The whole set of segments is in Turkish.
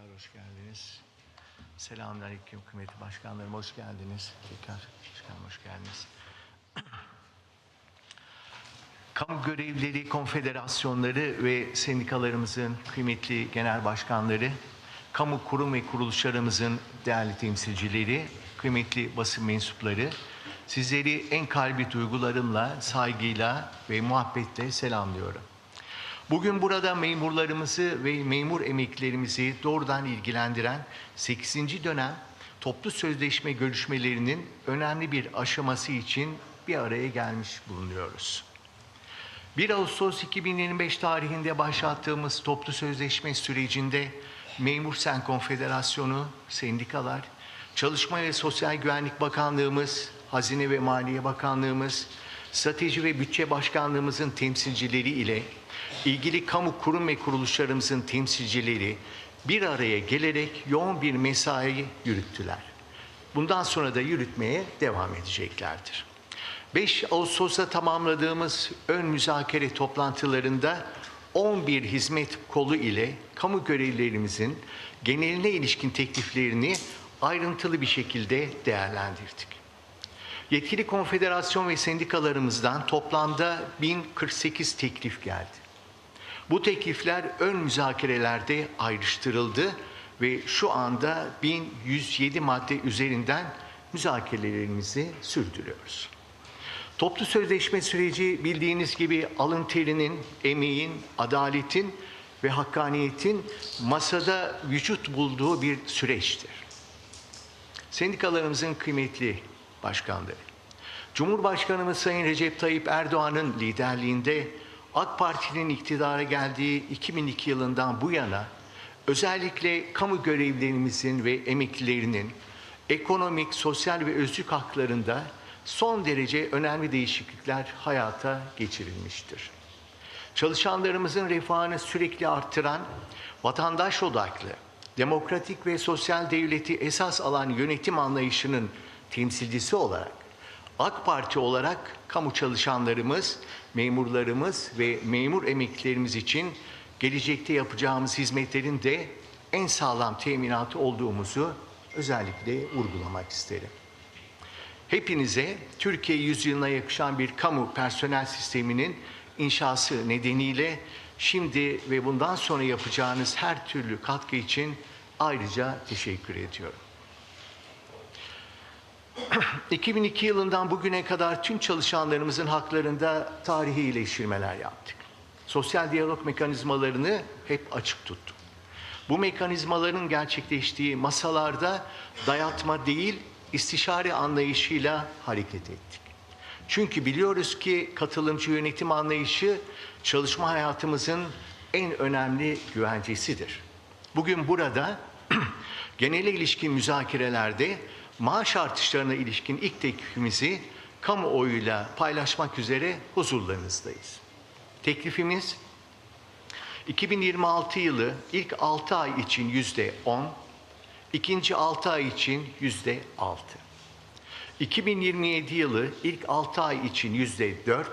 Tekrar hoş geldiniz. Selamünaleyküm kıymetli başkanlarım hoş geldiniz. Tekrar başkanım hoş geldiniz. Kamu Görevlileri Konfederasyonları ve sendikalarımızın kıymetli genel başkanları, kamu kurum ve kuruluşlarımızın değerli temsilcileri, kıymetli basın mensupları, sizleri en kalbi duygularımla, saygıyla ve muhabbetle selamlıyorum. Bugün burada memurlarımızı ve memur emeklilerimizi doğrudan ilgilendiren 8. dönem toplu sözleşme görüşmelerinin önemli bir aşaması için bir araya gelmiş bulunuyoruz. 1 Ağustos 2025 tarihinde başlattığımız toplu sözleşme sürecinde Memur Sen Konfederasyonu, sendikalar, Çalışma ve Sosyal Güvenlik Bakanlığımız, Hazine ve Maliye Bakanlığımız, Strateji ve Bütçe Başkanlığımızın temsilcileri ile ilgili kamu kurum ve kuruluşlarımızın temsilcileri bir araya gelerek yoğun bir mesai yürüttüler. Bundan sonra da yürütmeye devam edeceklerdir. 5 Ağustos'ta tamamladığımız ön müzakere toplantılarında 11 hizmet kolu ile kamu görevlilerimizin geneline ilişkin tekliflerini ayrıntılı bir şekilde değerlendirdik. Yetkili konfederasyon ve sendikalarımızdan toplamda 1048 teklif geldi. Bu teklifler ön müzakerelerde ayrıştırıldı ve şu anda 1107 madde üzerinden müzakerelerimizi sürdürüyoruz. Toplu sözleşme süreci bildiğiniz gibi alın terinin, emeğin, adaletin ve hakkaniyetin masada vücut bulduğu bir süreçtir. Sendikalarımızın kıymetli başkanları, Cumhurbaşkanımız Sayın Recep Tayyip Erdoğan'ın liderliğinde AK Parti'nin iktidara geldiği 2002 yılından bu yana özellikle kamu görevlilerimizin ve emeklilerinin ekonomik, sosyal ve özlük haklarında son derece önemli değişiklikler hayata geçirilmiştir. Çalışanlarımızın refahını sürekli artıran, vatandaş odaklı, demokratik ve sosyal devleti esas alan yönetim anlayışının temsilcisi olarak AK Parti olarak kamu çalışanlarımız, memurlarımız ve memur emeklilerimiz için gelecekte yapacağımız hizmetlerin de en sağlam teminatı olduğumuzu özellikle vurgulamak isterim. Hepinize Türkiye yüzyılına yakışan bir kamu personel sisteminin inşası nedeniyle şimdi ve bundan sonra yapacağınız her türlü katkı için ayrıca teşekkür ediyorum. 2002 yılından bugüne kadar tüm çalışanlarımızın haklarında tarihi iyileştirmeler yaptık. Sosyal diyalog mekanizmalarını hep açık tuttuk. Bu mekanizmaların gerçekleştiği masalarda dayatma değil, istişare anlayışıyla hareket ettik. Çünkü biliyoruz ki katılımcı yönetim anlayışı çalışma hayatımızın en önemli güvencesidir. Bugün burada genele ilişkin müzakerelerde maaş artışlarına ilişkin ilk teklifimizi kamuoyuyla paylaşmak üzere huzurlarınızdayız. Teklifimiz 2026 yılı ilk 6 ay için yüzde 10, ikinci 6 ay için yüzde 6. 2027 yılı ilk 6 ay için yüzde 4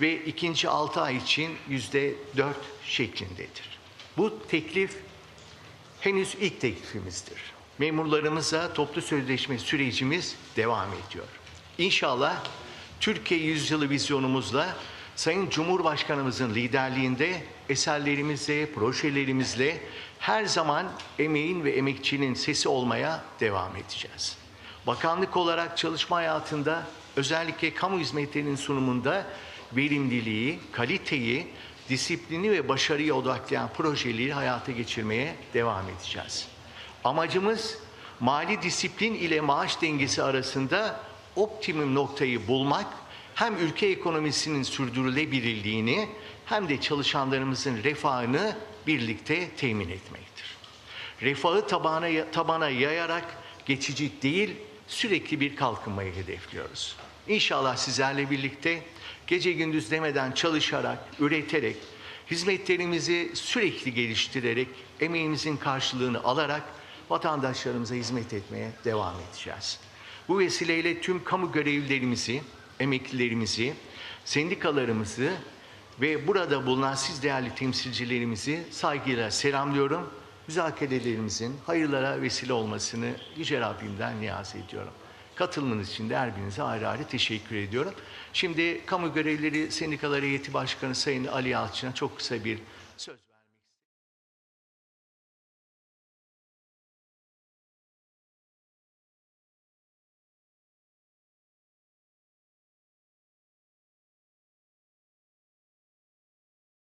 ve ikinci 6 ay için yüzde 4 şeklindedir. Bu teklif henüz ilk teklifimizdir. Memurlarımıza toplu sözleşme sürecimiz devam ediyor. İnşallah Türkiye Yüzyılı vizyonumuzla Sayın Cumhurbaşkanımızın liderliğinde eserlerimizle, projelerimizle her zaman emeğin ve emekçinin sesi olmaya devam edeceğiz. Bakanlık olarak çalışma hayatında özellikle kamu hizmetlerinin sunumunda verimliliği, kaliteyi, disiplini ve başarıya odaklayan projeleri hayata geçirmeye devam edeceğiz. Amacımız mali disiplin ile maaş dengesi arasında optimum noktayı bulmak, hem ülke ekonomisinin sürdürülebilirliğini hem de çalışanlarımızın refahını birlikte temin etmektir. Refahı tabana, tabana yayarak geçici değil, sürekli bir kalkınmayı hedefliyoruz. İnşallah sizlerle birlikte gece gündüz demeden çalışarak, üreterek, hizmetlerimizi sürekli geliştirerek, emeğimizin karşılığını alarak vatandaşlarımıza hizmet etmeye devam edeceğiz. Bu vesileyle tüm kamu görevlilerimizi, emeklilerimizi, sendikalarımızı ve burada bulunan siz değerli temsilcilerimizi saygıyla selamlıyorum. müzakerelerimizin hayırlara vesile olmasını Yüce Rabbimden niyaz ediyorum. Katılımınız için de her birinize ayrı ayrı teşekkür ediyorum. Şimdi Kamu Görevlileri Sendikaları Heyeti Başkanı Sayın Ali Yalçın'a çok kısa bir söz